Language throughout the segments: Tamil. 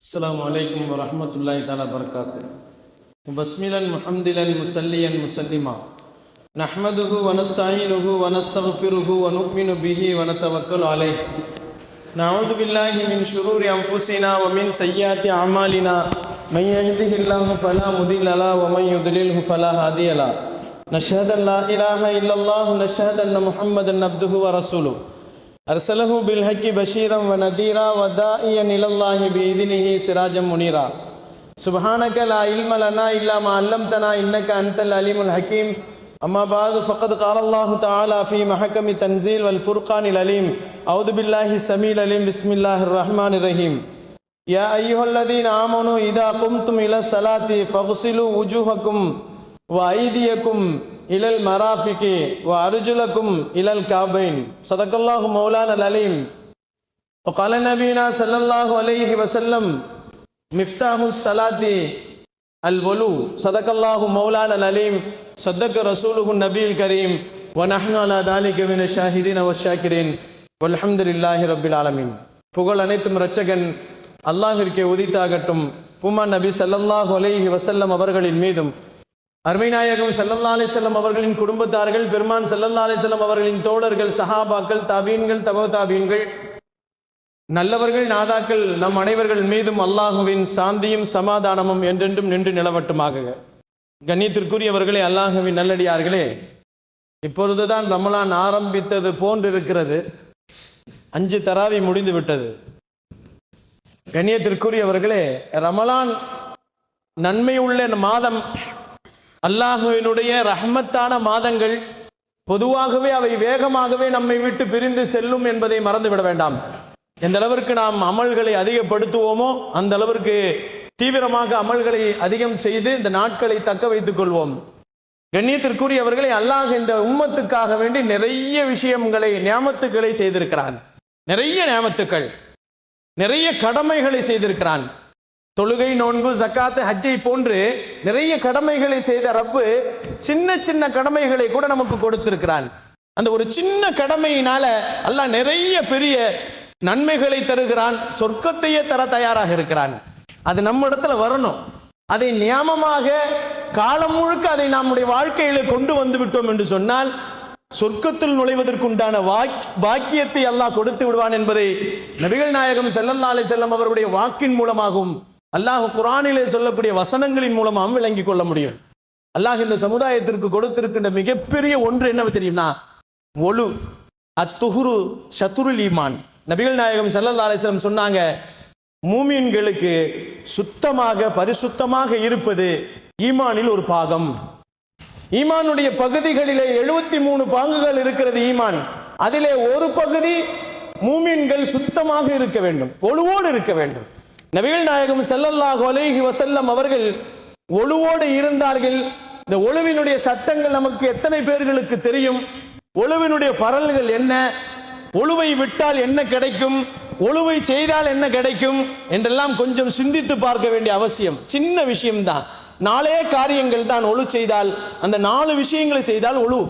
السلام عليكم ورحمة الله تعالى وبركاته. بسملا محمدلا مسليا مسلما. نحمده ونستعينه ونستغفره ونؤمن به ونتوكل عليه. نعوذ بالله من شرور أنفسنا ومن سيئات أعمالنا. من يهده الله فلا مضل له ومن يضلله فلا هادي له. نشهد أن لا إله إلا الله نشهد أن محمدا عبده ورسوله. أرسله بالحق بشيرا ونذيرا ودائيا إلى الله بإذنه سراجا منيرا. سبحانك لا علم لنا إلا ما علمتنا إنك أنت العليم الحكيم. أما بعد فقد قال الله تعالى في محكم تنزيل والفرقان العليم. أعوذ بالله السميع العليم. بسم الله الرحمن الرحيم. يا أيها الذين آمنوا إذا قمتم إلى الصلاة فاغسلوا وجوهكم وأيديكم إلى المرافق وأرجلكم إلى الكعبين صدق الله مولانا العليم وقال نبينا صلى الله عليه وسلم مفتاح الصلاة الولو صدق الله مولانا العليم صدق رسوله النبي الكريم ونحن على ذلك من الشاهدين والشاكرين والحمد لله رب العالمين புகழ் அனைத்தும் இரட்சகன் அல்லாஹிற்கே உதித்தாகட்டும் பூமா நபி ஸல்லல்லாஹு அலைஹி வஸல்லம் அவர்களின் மீதும் அருமைநாயகம் சல்லல்லா அலிசல்லம் அவர்களின் குடும்பத்தார்கள் பெருமான் சல்லல்லா அலிசல்லம் அவர்களின் தோழர்கள் சஹாபாக்கள் தாபீன்கள் தபோ தாபீன்கள் நல்லவர்கள் நாதாக்கள் நம் அனைவர்கள் மீதும் அல்லாஹுவின் சாந்தியும் சமாதானமும் என்றென்றும் நின்று நிலவட்டுமாக. கண்ணியத்திற்குரியவர்களே அல்லாஹுவின் நல்லடியார்களே இப்பொழுதுதான் ரமலான் ஆரம்பித்தது போன்றிருக்கிறது. அஞ்சு தராவி முடிந்து விட்டது. கண்ணியத்திற்குரியவர்களே ரமலான் நன்மை உள்ள மாதம் அல்லாஹுவினுடைய ரஹ்மத்தான மாதங்கள் பொதுவாகவே அவை வேகமாகவே நம்மை விட்டு பிரிந்து செல்லும் என்பதை மறந்துவிட வேண்டாம். எந்த அளவிற்கு நாம் அமல்களை அதிகப்படுத்துவோமோ அந்த அளவிற்கு தீவிரமாக அமல்களை அதிகம் செய்து இந்த நாட்களை தக்க வைத்துக் கொள்வோம். கண்ணியத்திற்குரியவர்களை அல்லாஹ் இந்த உம்மத்துக்காக வேண்டி நிறைய விஷயங்களை நியமத்துக்களை செய்திருக்கிறான். நிறைய நியமத்துக்கள் நிறைய கடமைகளை செய்திருக்கிறான். தொழுகை நோன்பு ஜக்காத்து ஹஜ்ஜை போன்று நிறைய கடமைகளை செய்த ரப்பு சின்ன சின்ன கடமைகளை கூட நமக்கு கொடுத்திருக்கிறான். அந்த ஒரு சின்ன கடமையினால அல்லாஹ் நிறைய பெரிய நன்மைகளை தருகிறான் சொர்க்கத்தையே தர தயாராக இருக்கிறான். அது நம்ம இடத்துல வரணும். அதை நியாமமாக காலம் முழுக்க அதை நம்முடைய வாழ்க்கையில கொண்டு வந்து விட்டோம் என்று சொன்னால் சொர்க்கத்தில் நுழைவதற்குண்டான பாக்கியத்தை அல்லாஹ் கொடுத்து விடுவான் என்பதை நபிகள் நாயகம் செல்லல்லா அலை செல்லம் அவருடைய வாக்கின் மூலமாகவும் அல்லாஹ் குரானிலே சொல்லக்கூடிய வசனங்களின் மூலமாகவும் விளங்கிக் கொள்ள முடியும். அல்லாஹ் இந்த சமுதாயத்திற்கு கொடுத்திருக்கின்ற மிகப்பெரிய ஒன்று என்ன தெரியும்னா ஒழு அத்துகுரு சத்துருல் ஈமான். நபிகள் நாயகம் சல்லல்லா அலிஸ்லம் சொன்னாங்க மூமீன்களுக்கு சுத்தமாக பரிசுத்தமாக இருப்பது ஈமானில் ஒரு பாகம். ஈமானுடைய பகுதிகளிலே எழுபத்தி மூணு பாங்குகள் இருக்கிறது ஈமான். அதிலே ஒரு பகுதி மூமீன்கள் சுத்தமாக இருக்க வேண்டும். ஒழுவோடு இருக்க வேண்டும். நபிகள் நாயகம் செல்லல்லாஹு அலைஹி வசல்லம் அவர்கள் ஒழுவோடு இருந்தார்கள். இந்த ஒழுவினுடைய சட்டங்கள் நமக்கு எத்தனை பேர்களுக்கு தெரியும்? ஒழுவினுடைய பரல்கள் என்ன? ஒழுவை விட்டால் என்ன கிடைக்கும்? ஒழுவை செய்தால் என்ன கிடைக்கும்? என்றெல்லாம் கொஞ்சம் சிந்தித்து பார்க்க வேண்டிய அவசியம். சின்ன விஷயம்தான். நாளே காரியங்கள் தான் ஒழு செய்தால் அந்த நாலு விஷயங்களை செய்தால் ஒழு.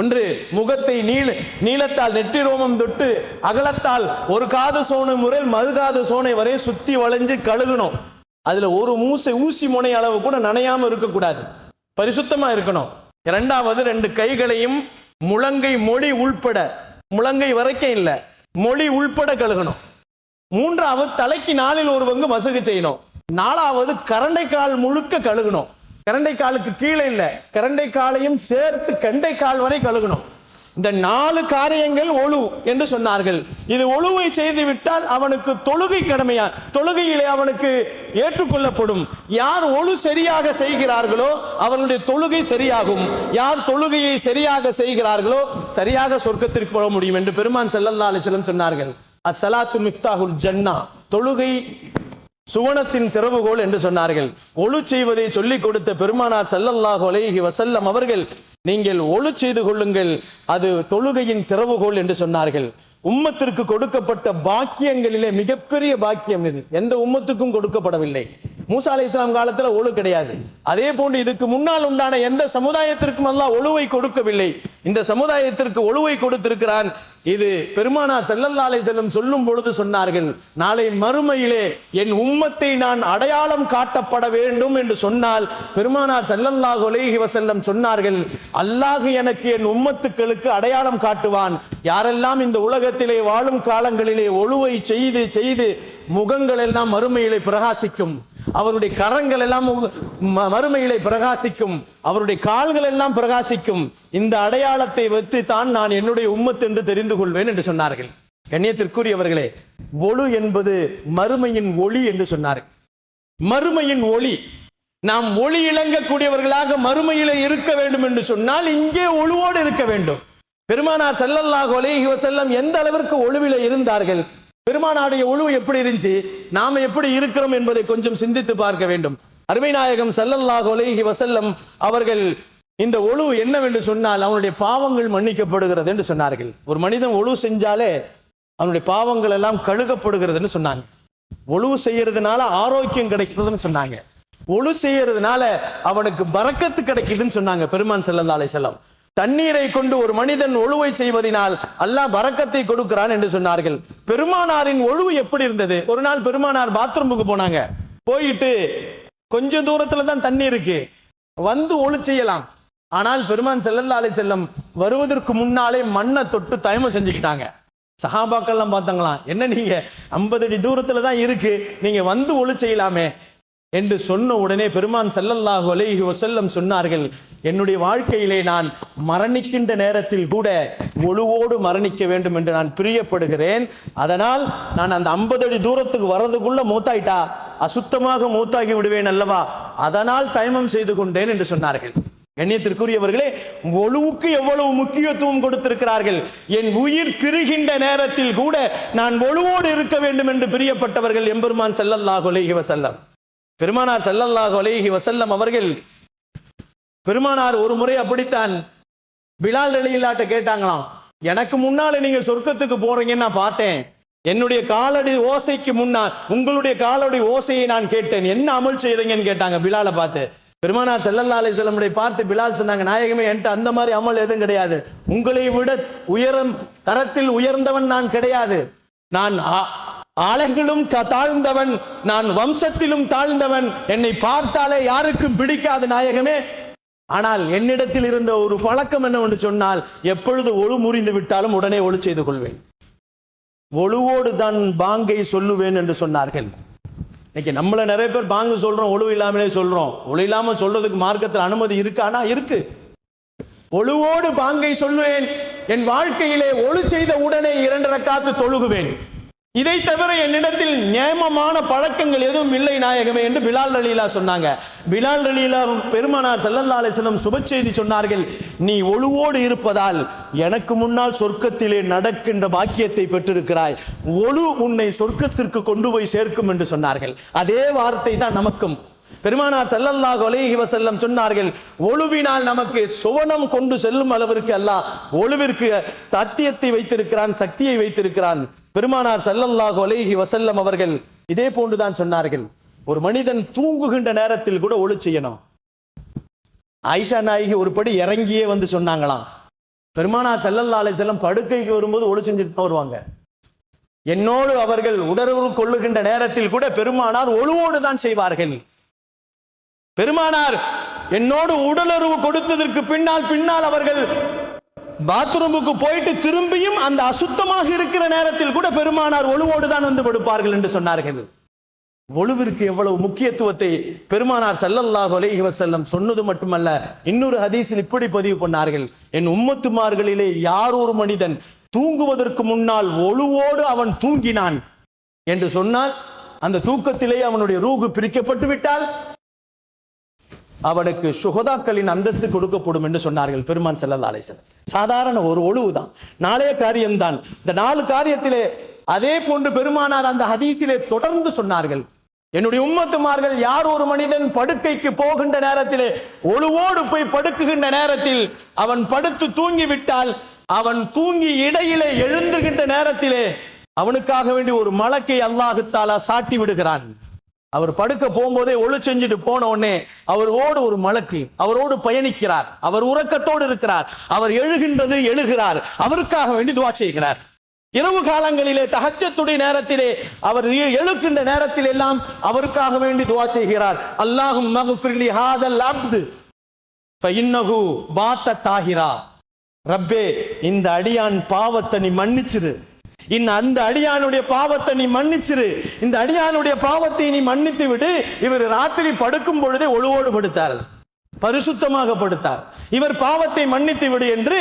ஒன்று முகத்தை நீள நீளத்தால் நெற்றி ரோமம் தொட்டு அகலத்தால் ஒரு காது சோனை முறை மறுகாது சோனை வரை சுத்தி வளைஞ்சு கழுகணும். அதுல ஒரு மூசை ஊசி முனை அளவு கூட நனையாம இருக்கக்கூடாது. பரிசுத்தமா இருக்கணும். இரண்டாவது ரெண்டு கைகளையும் முழங்கை மொழி உள்பட முழங்கை வரைக்கும் இல்லை மொழி உள்பட கழுகணும். மூன்றாவது தலைக்கு நாளில் ஒரு பங்கு மசகு செய்யணும். நாலாவது கரண்டை கால் முழுக்க கழுகணும். கரண்டை காலுக்கு கீழே இல்லை. கரண்டை காலையும் சேர்த்து கண்டை கால் வரை கழுகணும். இந்த நாலு காரியங்கள் ஒழு என்று சொன்னார்கள். இது ஒழுவை செய்து விட்டால் அவனுக்கு தொழுகை கடமையா தொழுகையிலே அவனுக்கு ஏற்றுக்கொள்ளப்படும். யார் ஒழு சரியாக செய்கிறார்களோ அவர்களுடைய தொழுகை சரியாகும். யார் தொழுகையை சரியாக செய்கிறார்களோ சரியாக சொர்க்கத்திற்கு போக முடியும் என்று பெருமான் செல்லல்லா அலிசலம் சொன்னார்கள். அசலாத்து மிக்தாகுல் ஜன்னா. தொழுகை சுவனத்தின் திறவுகோல் என்று சொன்னார்கள். ஒழு செய்வதை சொல்லிக் கொடுத்த பெருமானார் செல்லல்லாஹு அலைஹி வசல்லம் அவர்கள் நீங்கள் ஒழு செய்து கொள்ளுங்கள் அது தொழுகையின் திறவுகோல் என்று சொன்னார்கள். உம்மத்திற்கு கொடுக்கப்பட்ட பாக்கியங்களிலே மிகப்பெரிய பாக்கியம் இது. எந்த உம்மத்துக்கும் கொடுக்கப்படவில்லை. மூசா அலை இஸ்லாம் காலத்துல ஒழு கிடையாது. அதே போன்று இதுக்கு முன்னால் உண்டான எந்த சமுதாயத்திற்கும் அல்லாஹ் ஒழுவை கொடுக்கவில்லை. இந்த சமுதாயத்திற்கு ஒழுவை கொடுத்திருக்கிறான். இது பெருமானார் செல்லல்லாலை செல்லும் சொல்லும் பொழுது சொன்னார்கள் நாளை மறுமையிலே என் உம்மத்தை நான் அடையாளம் காட்டப்பட வேண்டும் என்று சொன்னால் பெருமானார் செல்லல்லாஹ் ஒலேஹி வசல்லம் சொன்னார்கள் அல்லாஹ் எனக்கு என் உம்மத்துக்களுக்கு அடையாளம் காட்டுவான். யாரெல்லாம் இந்த உலகத்திலே வாழும் காலங்களிலே ஒழுவை செய்து செய்து முகங்கள் எல்லாம் மறுமையிலே பிரகாசிக்கும். அவருடைய கரங்கள் எல்லாம் மறுமையிலே பிரகாசிக்கும். அவருடைய கால்கள் எல்லாம் பிரகாசிக்கும். இந்த அடையாளத்தை வைத்து தான் நான் என்னுடைய உம்மத் என்று தெரிந்து கொள்வேன் என்று சொன்னார்கள். கண்ணியத்திற்குரியவர்களே ஒளு என்பது மறுமையின் ஒளி என்று சொன்னார்கள். மறுமையின் ஒளி. நாம் ஒளி இழங்கக்கூடியவர்களாக மறுமையிலே இருக்க வேண்டும் என்று சொன்னால் இங்கே ஒழுவோடு இருக்க வேண்டும். பெருமானார் செல்லல்லாஹ் ஒலேஹி வசல்லம் எந்த அளவிற்கு ஒழுவில இருந்தார்கள்? பெருமானாடைய ஒழுவு எப்படி இருந்துச்சு? நாம எப்படி இருக்கிறோம் என்பதை கொஞ்சம் சிந்தித்து பார்க்க வேண்டும். அருமை நாயகம் சல்லல்லாஹ் அலைஹி வசல்லம் அவர்கள் இந்த ஒழுவு என்னவென்று சொன்னால் அவனுடைய பாவங்கள் மன்னிக்கப்படுகிறது என்று சொன்னார்கள். ஒரு மனிதன் ஒழுவு செஞ்சாலே அவனுடைய பாவங்கள் எல்லாம் கழுகப்படுகிறதுன்னு சொன்னாங்க. ஒழுவு செய்யறதுனால ஆரோக்கியம் கிடைக்கிறதுன்னு சொன்னாங்க. ஒழு செய்யறதுனால அவனுக்கு பறக்கத்து கிடைக்குதுன்னு சொன்னாங்க பெருமான் செல்லந்தாலை செல்லம் தண்ணீரை கொண்டு ஒரு மனிதன் ஒழுவை செய்வதனால் அல்லாஹ் பறக்கத்தை கொடுக்கிறான் என்று சொன்னார்கள். பெருமானாரின் ஒழுவு எப்படி இருந்தது? ஒரு நாள் பெருமானார் பாத்ரூமுக்கு போனாங்க. போயிட்டு கொஞ்ச தூரத்துல தான் தண்ணி இருக்கு. வந்து ஒழு செய்யலாம். ஆனால் பெருமான் ஸல்லல்லாஹு செல்லும் செல்லம் வருவதற்கு முன்னாலே மண்ணை தொட்டு தயமம் செஞ்சுக்கிட்டாங்க. சஹாபாக்கள்லாம் பார்த்தாங்களாம் என்ன நீங்க? ஐம்பது அடி தூரத்துல தான் இருக்கு. நீங்க வந்து ஒழு செய்யலாமே. என்று சொன்ன உடனே பெருமான் செல்லல்லாஹு அலைஹி வசல்லம் சொன்னார்கள் என்னுடைய வாழ்க்கையிலே நான் மரணிக்கின்ற நேரத்தில் கூட ஒழுவோடு மரணிக்க வேண்டும் என்று நான் பிரியப்படுகிறேன். அதனால் நான் அந்த ஐம்பது அடி தூரத்துக்கு வர்றதுக்குள்ள மூத்தாயிட்டா? அசுத்தமாக மூத்தாகி விடுவேன் அல்லவா? அதனால் தயமம் செய்து கொண்டேன் என்று சொன்னார்கள். கண்ணியத்திற்குரியவர்களே ஒழுவுக்கு எவ்வளவு முக்கியத்துவம் கொடுத்திருக்கிறார்கள்? என் உயிர் பிரிகின்ற நேரத்தில் கூட நான் ஒழுவோடு இருக்க வேண்டும் என்று பிரியப்பட்டவர்கள் எம்பெருமான் ஸல்லல்லாஹு அலைஹி வஸல்லம். பெருமானார் ஸல்லல்லாஹு அலேஹி வசல்லம் அவர்கள் பெருமானார் ஒரு முறை அப்படித்தான் பிலால் ரலியல்லாட்ட கேட்டாங்களாம் எனக்கு முன்னால நீங்க சொர்க்கத்துக்கு போறீங்கன்னு நான் பார்த்தேன். என்னுடைய காலடி ஓசைக்கு முன்னால் உங்களுடைய காலடி ஓசையை நான் கேட்டேன். என்ன அமல் செய்றீங்கன்னு கேட்டாங்க பிலாலை பார்த்து. பெருமானார் செல்லல்லா அலைஹி செல்லமுடைய பார்த்து பிலால் சொன்னாங்க நாயகமே என்கிட்ட அந்த மாதிரி அமல் எதுவும் கிடையாது. உங்களை விட உயரம் தரத்தில் உயர்ந்தவன் நான் கிடையாது. நான் அழகிலும் தாழ்ந்தவன் நான் வம்சத்திலும் தாழ்ந்தவன். என்னை பார்த்தாலே யாருக்கும் பிடிக்காது நாயகமே ஆனால் என்னிடத்தில் இருந்த ஒரு பழக்கம் என்னவென்று சொன்னால் எப்பொழுது ஒழு முறிந்து விட்டாலும் உடனே ஒழு செய்து கொள்வேன். ஒழுவோடு தான் பாங்கை சொல்லுவேன் என்று சொன்னார்கள். இன்னைக்கு நம்மள நிறைய பேர் பாங்கு சொல்றோம் ஒழு இல்லாமலே சொல்றோம். ஒழு இல்லாம சொல்றதுக்கு மார்க்கத்தில் அனுமதி இருக்கானா இருக்கு. ஒழுவோடு பாங்கை சொல்லுவேன். என் வாழ்க்கையிலே ஒழு செய்த உடனே இரண்டு ரக்காத்து தொழுகுவேன். இதை தவிர என்னிடத்தில் நியமமான பழக்கங்கள் எதுவும் இல்லை நாயகமே என்று பிலால் லலீலா சொன்னாங்க. பிலால் லலீலா பெருமானார் ஸல்லல்லாஹு அலைஹி சுப செய்தி சொன்னார்கள் நீ ஒழுவோடு இருப்பதால் எனக்கு முன்னால் சொர்க்கத்திலே நடக்கின்ற பாக்கியத்தை பெற்றிருக்கிறாய். ஒழு உன்னை சொர்க்கத்திற்கு கொண்டு போய் சேர்க்கும் என்று சொன்னார்கள். அதே வார்த்தை தான் நமக்கும். பெருமானார் ஸல்லல்லாஹு அலைஹி வசல்லம் சொன்னார்கள் ஒழுவினால் நமக்கு சுவனம் கொண்டு செல்லும் அளவிற்கு அல்ல ஒழுவிற்கு சத்தியத்தை வைத்திருக்கிறான் சக்தியை வைத்திருக்கிறான். பெருமானார் சல்லல்லாஹு அலைஹி வசல்லம் அவர்கள் இதே போன்றுதான் சொன்னார்கள். ஒரு மனிதன் தூங்குகின்ற நேரத்தில் கூட ஒளி செய்யணும். ஆயிஷா நாயகி ஒரு படி இறங்கியே வந்து சொன்னாங்களாம். பெருமானார் சல்லல்லா அலை செல்லம் படுக்கைக்கு வரும்போது ஒளி செஞ்சுட்டு தான் வருவாங்க. என்னோடு அவர்கள் உடலுறவு கொள்ளுகின்ற நேரத்தில் கூட பெருமானார் ஒழுவோடு தான் செய்வார்கள். பெருமானார் என்னோடு உடலுறவு கொடுத்ததற்கு பின்னால் பின்னால் அவர்கள் பாத்ரூமுக்கு போயிட்டு திரும்பியும் அந்த அசுத்தமாக இருக்கிற நேரத்தில் கூட பெருமானார் ஒழுவோடு தான் வந்து படுப்பார்கள் என்று சொன்னார்கள். ஒழுவிற்கு எவ்வளவு முக்கியத்துவத்தை பெருமானார் ஸல்லல்லாஹு அலைஹி செல்லம் சொன்னது மட்டுமல்ல இன்னொரு ஹதீஸில் இப்படி பதிவு பண்ணார்கள். என் உம்மத்துமார்களிலே யார் ஒரு மனிதன் தூங்குவதற்கு முன்னால் ஒழுவோடு அவன் தூங்கினான் என்று சொன்னால் அந்த தூக்கத்திலே அவனுடைய ரூகு பிரிக்கப்பட்டு விட்டால் அவனுக்கு சுகதாக்களின் அந்தஸ்து கொடுக்கப்படும் என்று சொன்னார்கள் பெருமான் செல்ல ஆலேசன் சாதாரண ஒரு ஒழுவுதான். நாளைய காரியம்தான். இந்த நாலு காரியத்திலே அதே போன்று பெருமானார் அந்த ஹதீஸிலே தொடர்ந்து சொன்னார்கள். என்னுடைய உம்மத்துமார்கள் யார் ஒரு மனிதன் படுக்கைக்கு போகின்ற நேரத்திலே ஒழுவோடு போய் படுக்குகின்ற நேரத்தில் அவன் படுத்து தூங்கி விட்டால் அவன் தூங்கி இடையிலே எழுந்துகின்ற நேரத்திலே அவனுக்காக வேண்டி ஒரு மலக்கை அல்லாஹுத்தாலா சாட்டி விடுகிறான். அவர் படுக்க போகும்போதே ஒழு செஞ்சுட்டு போன உடனே அவரோடு ஒரு மலக்கு. அவரோடு பயணிக்கிறார். அவர் உறக்கத்தோடு இருக்கிறார். அவர் எழுகின்றது எழுகிறார். அவருக்காக வேண்டி துவா செய்கிறார். இரவு காலங்களிலே தகச்சத்துடைய நேரத்திலே அவர் எழுக்கின்ற நேரத்தில் எல்லாம் அவருக்காக வேண்டி துவா செய்கிறார். அல்லாஹும் மகுஃபிர்லி ஹாதல் அப்து. ஃபஇன்னஹு பாத்த தாகிரா ரப்பே இந்த அடியான் பாவத்தை நீ மன்னிச்சிரு. இன் அந்த அடியானுடைய பாவத்தை நீ மன்னிச்சிரு. இந்த அடியானுடைய பாவத்தை நீ மன்னித்து விடு இவர் ராத்திரி படுக்கும் பொழுதே ஒழுவோடு படுத்தார். பரிசுத்தமாக படுத்தார். இவர் பாவத்தை மன்னித்து விடு என்று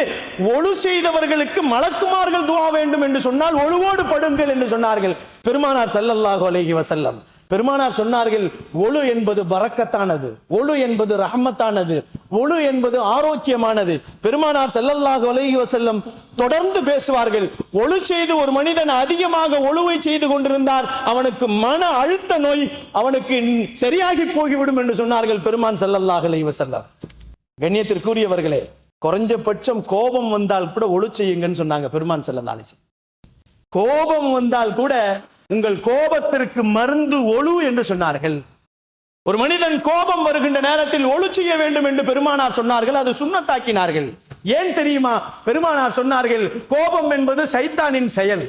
ஒழு செய்தவர்களுக்கு மலக்குமார்கள் துவா வேண்டும் என்று சொன்னால் ஒழுவோடு படுங்கள் என்று சொன்னார்கள். பெருமானார் ஸல்லல்லாஹு அலைஹி வசல்லம் பெருமானார் சொன்னார்கள் ஒழு என்பது பறக்கத்தானது ஒழு என்பது ரஹமத்தானது ஒழு என்பது ஆரோக்கியமானது. பெருமானார் செல்லல்லாக அலைஹி செல்லும் தொடர்ந்து பேசுவார்கள் ஒழு செய்து ஒரு மனிதன் அதிகமாக ஒழுவை செய்து கொண்டிருந்தார் அவனுக்கு மன அழுத்த நோய் அவனுக்கு சரியாகி போகிவிடும் என்று சொன்னார்கள் பெருமான் செல்லல்லாக அலைஹி வஸல்லம். கண்ணியத்திற்குரியவர்களே குறைஞ்சபட்சம் கோபம் வந்தால் கூட ஒழு செய்யுங்கன்னு சொன்னாங்க பெருமான் ஸல்லல்லாஹு கோபம் வந்தால் கூட உங்கள் கோபத்திற்கு மருந்து ஒழு என்று சொன்னார்கள். ஒரு மனிதன் கோபம் வருகின்ற நேரத்தில் ஒழு செய்ய வேண்டும் என்று பெருமானார் சொன்னார்கள் அது சுண்ணத்தாக்கினார்கள். ஏன் தெரியுமா? பெருமானார் சொன்னார்கள் கோபம் என்பது சைத்தானின் செயல்.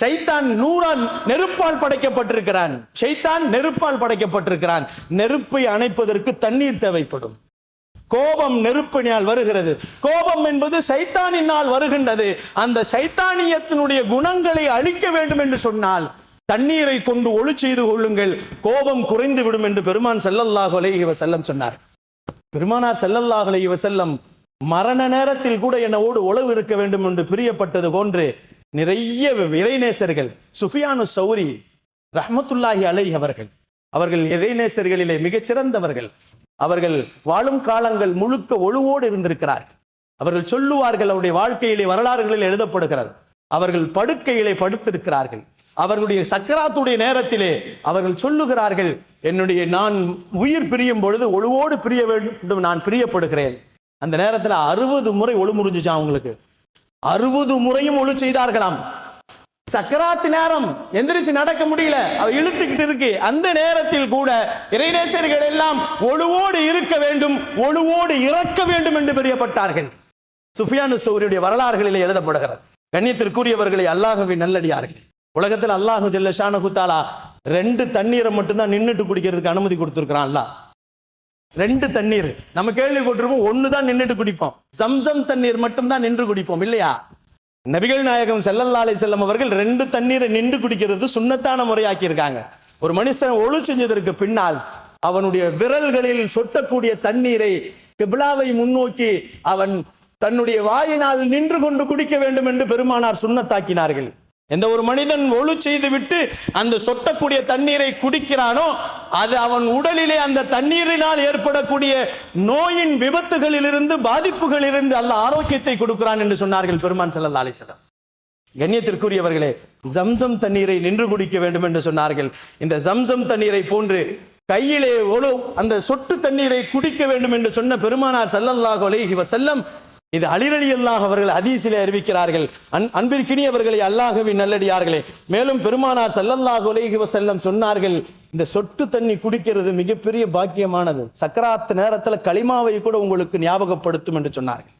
சைத்தான் நூறான் நெருப்பால் படைக்கப்பட்டிருக்கிறான். சைத்தான் நெருப்பால் படைக்கப்பட்டிருக்கிறான். நெருப்பை அணைப்பதற்கு தண்ணீர் தேவைப்படும். கோபம் நெருப்பினால் வருகிறது. கோபம் என்பது சைத்தானினால் வருகின்றது. அந்த சைத்தானியத்தினுடைய குணங்களை அழிக்க வேண்டும் என்று சொன்னால் தண்ணீரை கொண்டு ஒளி செய்து கொள்ளுங்கள். கோபம் குறைந்து விடும் என்று பெருமான் ஸல்லல்லாஹு அலைஹி செல்லம் சொன்னார். பெருமானார் ஸல்லல்லாஹு அலைஹி செல்லம் மரண நேரத்தில் கூட என்னோடு உளவு இருக்க வேண்டும் என்று பிரியப்பட்டது போன்று நிறைய இறைநேசர்கள் சுஃபியானு சௌரி ரஹமத்துல்லாஹி அலை அவர்கள் அவர்கள் இறைநேசர்களிலே மிகச் சிறந்தவர்கள் அவர்கள் வாழும் காலங்கள் முழுக்க ஒழுவோடு இருந்திருக்கிறார் அவர்கள் சொல்லுவார்கள் அவருடைய வாழ்க்கையிலே வரலாறுகளில் எழுதப்படுகிறது. அவர்கள் படுக்கையிலே படுத்திருக்கிறார்கள். அவர்களுடைய சக்கராத்துடைய நேரத்திலே அவர்கள் சொல்லுகிறார்கள் என்னுடைய நான் உயிர் பிரியும் பொழுது ஒழுவோடு பிரிய வேண்டும் நான் பிரியப்படுகிறேன். அந்த நேரத்துல அறுபது முறை ஒழு முறிஞ்சிச்சான் அவங்களுக்கு. அறுபது முறையும் ஒழு செய்தார்களாம். சக்கராத்து நேரம் எந்திரிச்சு நடக்க முடியல. அதை இழுத்துக்கிட்டு இருக்கு. அந்த நேரத்தில் கூட இறைநேசர்கள் எல்லாம் ஒழுவோடு இருக்க வேண்டும் ஒழுவோடு இறக்க வேண்டும் என்று பிரியப்பட்டார்கள். சுஃபியானு சௌரியுடைய வரலாறுகளிலே எழுதப்படுகிறது. கண்ணியத்திற்குரியவர்களை அல்லாஹுவின் நல்லடியார்கள். உலகத்தில் அல்லாஹு ஜல்ல ஷானகுத்தாலா ரெண்டு தண்ணீரை மட்டும்தான் நின்னுட்டு குடிக்கிறதுக்கு அனுமதி கொடுத்திருக்கிறான் அல்லாஹ். ரெண்டு தண்ணீர். நம்ம கேள்விப்பட்டிருப்போம் ஒன்று தான் நின்னுட்டு குடிப்போம். சம்சம் தண்ணீர் மட்டும்தான் நின்று குடிப்போம் இல்லையா? நபிகள் நாயகம் செல்லல்லாலை செல்லம் அவர்கள் ரெண்டு தண்ணீரை நின்று குடிக்கிறது சுண்ணத்தான முறையாக்கி இருக்காங்க ஒரு மனுஷன் ஒழு செஞ்சதற்கு பின்னால் அவனுடைய விரல்களில் சொட்டக்கூடிய தண்ணீரை கிபிலாவை முன்னோக்கி அவன் தன்னுடைய வாயினால் நின்று கொண்டு குடிக்க வேண்டும் என்று பெருமானார் சுண்ணத்தாக்கினார்கள். எந்த ஒரு மனிதன் ஒழு செய்து விட்டு அந்த சொட்டக்கூடிய தண்ணீரை குடிக்கிறானோ அது அவன் உடலிலே அந்த தண்ணீரினால் ஏற்படக்கூடிய நோயின் விபத்துகளிலிருந்து பாதிப்புகளிலிருந்து அல்ல ஆரோக்கியத்தை கொடுக்கிறான் என்று சொன்னார்கள் பெருமான் செல்லல்லா அலிசலம் கண்ணியத்திற்குரியவர்களே ஜம்சம் தண்ணீரை நின்று குடிக்க வேண்டும் என்று சொன்னார்கள். இந்த ஜம்சம் தண்ணீரை போன்று கையிலே ஒழு அந்த சொட்டு தண்ணீரை குடிக்க வேண்டும் என்று சொன்ன பெருமானார் ஸல்லல்லாஹு அலைஹி வஸல்லம் இது அலிரலி அல்லாஹ் அவர்கள் ஹதீஸிலே அறிவிக்கிறார்கள். அன் அன்பிற்கினியவர்களை அல்லாஹவி நல்லடியார்களே. மேலும் பெருமானார் செல்லல்லாஹ் உலகி செல்லம் சொன்னார்கள் இந்த சொட்டு தண்ணி குடிக்கிறது மிகப்பெரிய பாக்கியமானது. சக்கராத்து நேரத்துல களிமாவை கூட உங்களுக்கு ஞாபகப்படுத்தும் என்று சொன்னார்கள்.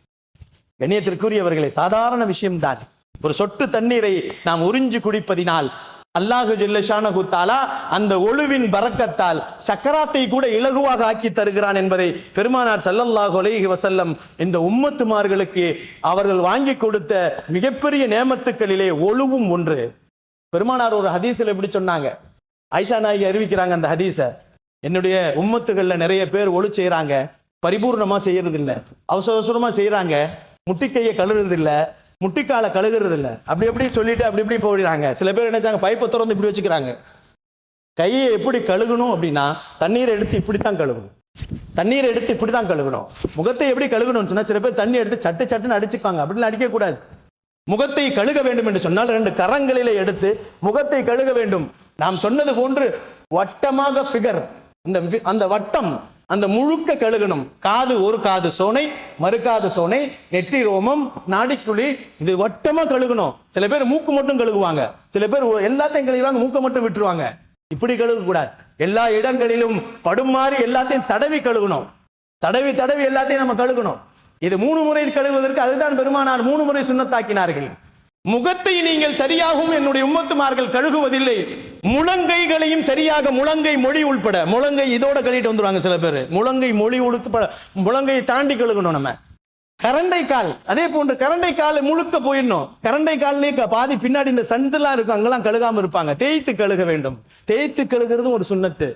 கண்ணியத்திற்குரியவர்களே சாதாரண விஷயம்தான். ஒரு சொட்டு தண்ணீரை நாம் உறிஞ்சு குடிப்பதினால் அல்லாஹு ஜில்லஷானஹு குத்தாலா அந்த ஒழுவின் பறக்கத்தால் சக்கராத்தை கூட இலகுவாக ஆக்கி தருகிறான் என்பதை பெருமானார் சல்லல்லாஹு அலைஹி வசல்லம் இந்த உம்மத்துமார்களுக்கு அவர்கள் வாங்கி கொடுத்த மிகப்பெரிய நேமத்துக்களிலே ஒழுவும் ஒன்று. பெருமானார் ஒரு ஹதீஸில் எப்படி சொன்னாங்க? ஐஷா நாயகி அறிவிக்கிறாங்க அந்த ஹதீஸ. என்னுடைய உம்மத்துகள்ல நிறைய பேர் ஒழு செய்கிறாங்க பரிபூர்ணமா செய்யறதில்லை. அவசர அவசரமா செய்யறாங்க முட்டிக்கையை கழுறதில்லை முட்டிக்கால கழுகுறது இல்ல அப்படி எப்படி சொல்லிட்டு அப்படி இப்படி போயிடுறாங்க. சில பேர் நினைச்சாங்க பைப்பை திறந்து இப்படி வச்சுக்கிறாங்க. கையை எப்படி கழுகணும் அப்படின்னா தண்ணீரை எடுத்து இப்படித்தான் கழுகணும். தண்ணீரை எடுத்து இப்படித்தான் கழுகணும். முகத்தை எப்படி கழுகணும்னு சொன்னா சில பேர் தண்ணி எடுத்து சட்டு சட்டுன்னு அடிச்சுப்பாங்க அப்படின்னு அடிக்க கூடாது முகத்தை கழுக வேண்டும் என்று சொன்னால் ரெண்டு கரங்களிலே எடுத்து முகத்தை கழுக வேண்டும். நாம் சொன்னது போன்று வட்டமாக ஃபிகர் அந்த வி- அந்த வட்டம். அந்த முழுக்க கழுகணும். காது ஒரு காது சோனை மறுக்காது சோனை நெட்டி ரோமம் நாடிக்குழி இது வட்டமா கழுகணும். சில பேர் மூக்கு மட்டும் கழுகுவாங்க. சில பேர் எல்லாத்தையும் கழுகுவாங்க மூக்கை மட்டும் விட்டுருவாங்க. இப்படி கழுக கூடாது எல்லா இடங்களிலும் படுமாறி எல்லாத்தையும் தடவி கழுகணும். தடவி தடவி எல்லாத்தையும் நம்ம கழுகணும். இது மூணு முறை கழுகுவதற்கு அதுதான் பெருமானார் மூணு முறை சுண்ணத்தாக்கினார்கள். முகத்தை நீங்கள் சரியாகவும் என்னுடைய உம்மத்துமார்கள் கழுகுவதில்லை. முழங்கைகளையும் சரியாக முழங்கை மொழி உள்பட முழங்கை இதோட கழிட்டு வந்துருவாங்க சில பேர். முழங்கை மொழி உழுக்கப்பட முழங்கையை தாண்டி கழுகணும் நம்ம. கரண்டை கால் அதே போன்று கரண்டை கால் முழுக்க போயிடணும். கரண்டை கால்லே பாதி பின்னாடி இந்த சந்தெல்லாம் இருக்கும் அங்கெல்லாம் கழுகாம இருப்பாங்க. தேய்த்து கழுக வேண்டும். தேய்த்து கழுகுறதும் ஒரு சுண்ணத்து.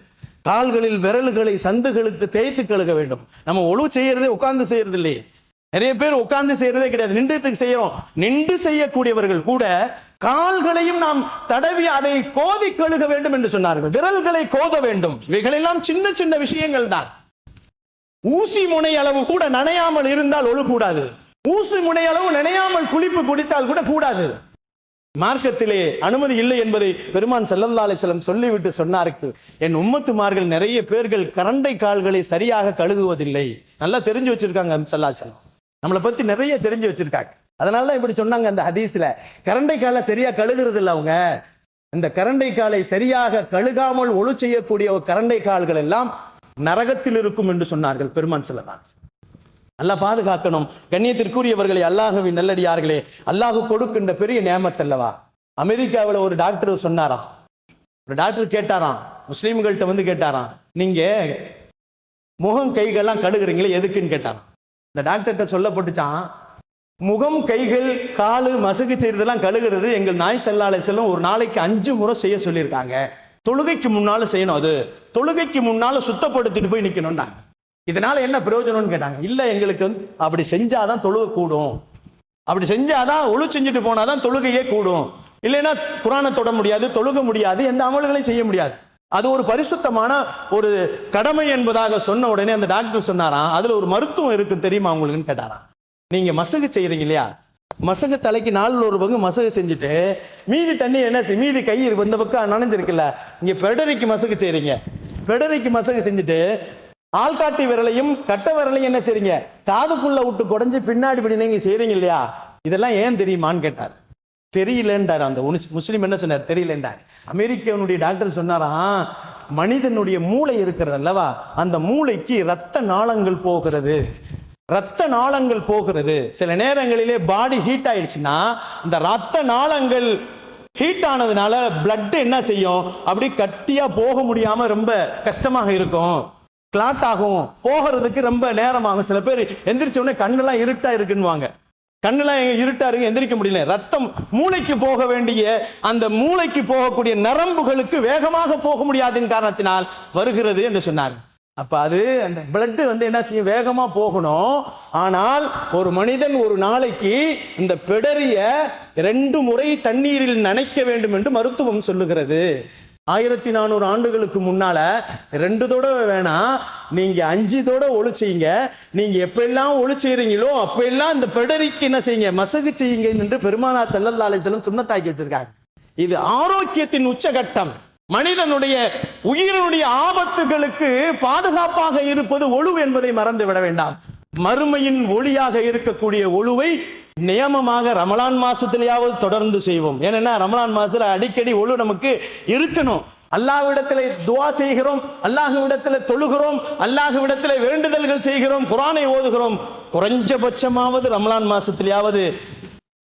கால்களில் விரல்களை சந்துகளுக்கு தேய்த்து கழுக வேண்டும். நம்ம ஒழு செய்யறதே உட்கார்ந்து செய்யறது இல்லையே நிறைய பேர் உட்கார்ந்து செய்யறதே கிடையாது. நின்றுட்டு செய்யறோம். நின்று செய்யக்கூடியவர்கள் கூட கால்களையும் நாம் தடவி அதை கோதி கழுக வேண்டும் என்று சொன்னார்கள். விரல்களை கோத வேண்டும். இவைகளெல்லாம் சின்ன சின்ன விஷயங்கள் தான். ஊசி முனை அளவு கூட நனையாமல் இருந்தால் ஒழுக்கூடாது. ஊசி முனை அளவு நனையாமல் குளிப்பு குடித்தால் கூட கூடாது. மார்க்கத்திலே அனுமதி இல்லை என்பதை பெருமான் ஸல்லல்லாஹு அலைஹி சொல்லிவிட்டு சொன்னார்கள். என் உம்மத்துமார்கள் நிறைய பேர்கள் கரண்டை கால்களை சரியாக கழுகுவதில்லை. நல்லா தெரிஞ்சு வச்சிருக்காங்க சல்லாசலம் நம்மளை பத்தி நிறைய தெரிஞ்சு வச்சிருக்காங்க. அதனால தான் இப்படி சொன்னாங்க அந்த ஹதீஸ்ல. கரண்டை காலை சரியா கழுகுறது இல்லை அவங்க. இந்த கரண்டை காலை சரியாக கழுகாமல் ஒழு செய்யக்கூடிய கரண்டை கால்கள் எல்லாம் நரகத்தில் இருக்கும் என்று சொன்னார்கள் பெருமான் செல்லதான் நல்லா பாதுகாக்கணும். கண்ணியத்திற்குரியவர்களை அல்லாஹுவின் நல்லடியார்களே அல்லாஹ் கொடுக்கின்ற பெரிய நேமத்தல்லவா அமெரிக்காவில் ஒரு டாக்டர் சொன்னாராம். ஒரு டாக்டர் கேட்டாராம். முஸ்லீம்கள்ட்ட வந்து கேட்டாராம். நீங்க முகம் கைகள்லாம் கழுகுறீங்களே எதுக்குன்னு கேட்டாராம். இந்த டாக்டர்கிட்ட சொல்லப்பட்டுச்சான் முகம் கைகள் காலு மசுகு செய்யறதெல்லாம் கழுகுறது எங்கள் நாய் செல்லாலை செல்லும் ஒரு நாளைக்கு அஞ்சு முறை செய்ய சொல்லியிருக்காங்க. தொழுகைக்கு முன்னால செய்யணும் அது. தொழுகைக்கு முன்னால சுத்தப்படுத்திட்டு போய் நிக்கணும்டாங்க இதனால என்ன பிரயோஜனம்னு கேட்டாங்க. இல்ல எங்களுக்கு வந்து அப்படி செஞ்சாதான் தொழுகை கூடும். அப்படி செஞ்சாதான் ஒழு செஞ்சுட்டு போனாதான் தொழுகையே கூடும். இல்லைன்னா குரானை தொட முடியாது தொழுக முடியாது எந்த அமல்களையும் செய்ய முடியாது. அது ஒரு பரிசுத்தமான ஒரு கடமை என்பதாக சொன்ன உடனே அந்த டாக்டர் சொன்னாராம் அதுல ஒரு மருத்துவம் இருக்கு தெரியுமா உங்களுக்குன்னு கேட்டாராம். நீங்க மசகு செய்யறீங்க இல்லையா? மசகு தலைக்கு நாளில் ஒரு பங்கு மசகு செஞ்சுட்டு மீதி தண்ணி என்ன செய் மீதி கை இந்த பக்கம் நனைஞ்சிருக்குல்ல இங்க பெடரிக்கு மசகு செய்றீங்க. பெடரிக்கு மசகு செஞ்சுட்டு ஆள்காட்டி விரலையும் கட்ட விரலையும் என்ன செய்றீங்க? காதுக்குள்ள விட்டு குடைஞ்சு பின்னாடி இப்படி நீங்க செய்றீங்க இல்லையா? இதெல்லாம் ஏன் தெரியுமான்னு கேட்டார். தெரியலன்றார் அந்த முஸ்லீம் என்ன சொன்னார்? தெரியலன்றார். அமெரிக்கனுடைய டாக்டர் சொன்னாராம் மனிதனுடைய மூளை இருக்கிறது அல்லவா? அந்த மூளைக்கு ரத்த நாளங்கள் போகிறது. ரத்த நாளங்கள் போகிறது. சில நேரங்களிலே பாடி ஹீட் ஆயிடுச்சுன்னா இந்த ரத்த நாளங்கள் ஹீட் ஆனதுனால பிளட் என்ன செய்யும்? அப்படி கட்டியா போக முடியாம ரொம்ப கஷ்டமாக இருக்கும். கிளாட் ஆகும். போகிறதுக்கு ரொம்ப நேரமாகும் சில பேர் எந்திரிச்ச உடனே கண்ணெல்லாம் இருட்டா இருக்குன்னுவாங்க. கண்ணெல்லாம் எங்க இருட்டா இருக்கு எந்திரிக்க முடியல. ரத்தம் மூளைக்கு போக வேண்டிய அந்த மூளைக்கு போகக்கூடிய நரம்புகளுக்கு வேகமாக போக முடியாதின் காரணத்தினால் வருகிறது என்று சொன்னார் அப்ப அது அந்த பிளட் வந்து என்ன செய்யும்? வேகமா போகணும். ஆனால் ஒரு மனிதன் ஒரு நாளைக்கு இந்த பிடரிய ரெண்டு முறை தண்ணீரில் நனைக்க வேண்டும் என்று மருத்துவம் சொல்லுகிறது. ஆயிரத்தி நானூறு ஆண்டுகளுக்கு முன்னால ரெண்டு தடவை வேணாம் நீங்க அஞ்சு தடவை ஒளி செய்யுங்க நீங்க எப்பெல்லாம் ஒளி அப்பெல்லாம் இந்த பெடரிக்கு என்ன செய்யுங்க? மசகு செய்யுங்க என்று பெருமானார் செல்லல்லா அலைச்சலம் சுண்ணத்தாக்கி வச்சிருக்காங்க. இது ஆரோக்கியத்தின் உச்சகட்டம். மனிதனுடைய உயிரினுடைய ஆபத்துகளுக்கு பாதுகாப்பாக இருப்பது ஒழு என்பதை மறந்து விட வேண்டாம். மறுமையின் ஒளியாக இருக்கக்கூடிய ஒழுவை நியமமாக ரமலான் மாசத்திலேயாவது தொடர்ந்து செய்வோம். ஏன்னா ரமலான் மாசத்துல அடிக்கடி ஒழு நமக்கு இருக்கணும். அல்லாஹ்விடத்தில் துவா செய்கிறோம் அல்லாஹ்விடத்தில் தொழுகிறோம் அல்லாஹ்விடத்தில் வேண்டுதல்கள் செய்கிறோம் குரானை ஓதுகிறோம். குறைஞ்சபட்சமாவது ரமலான் மாசத்திலேயாவது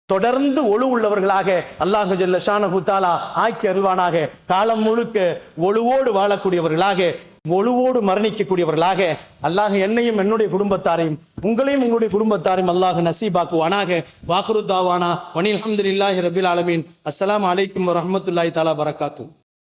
தொடர்ந்து ஒழு உள்ளவர்களாக அல்லாஹு ஜல்ல ஷானஹு தாலா ஆக்கி அருள்வானாக. காலம் முழுக்க ஒழுவோடு வாழக்கூடியவர்களாக ஒழுவோடு மரணிக்கக்கூடியவர்களாக அல்லாஹ் என்னையும் என்னுடைய குடும்பத்தாரையும் உங்களையும் உங்களுடைய குடும்பத்தாரையும் அல்லாஹ் நசீபாக்குவானாக. வாக்குரு தாவானா வனில் அஹமதுல்லாஹி ரபில் ஆலமீன். அஸ்லாம் அலைக்கும் வரமத்துல்லாய் தாலா பரக்காத்து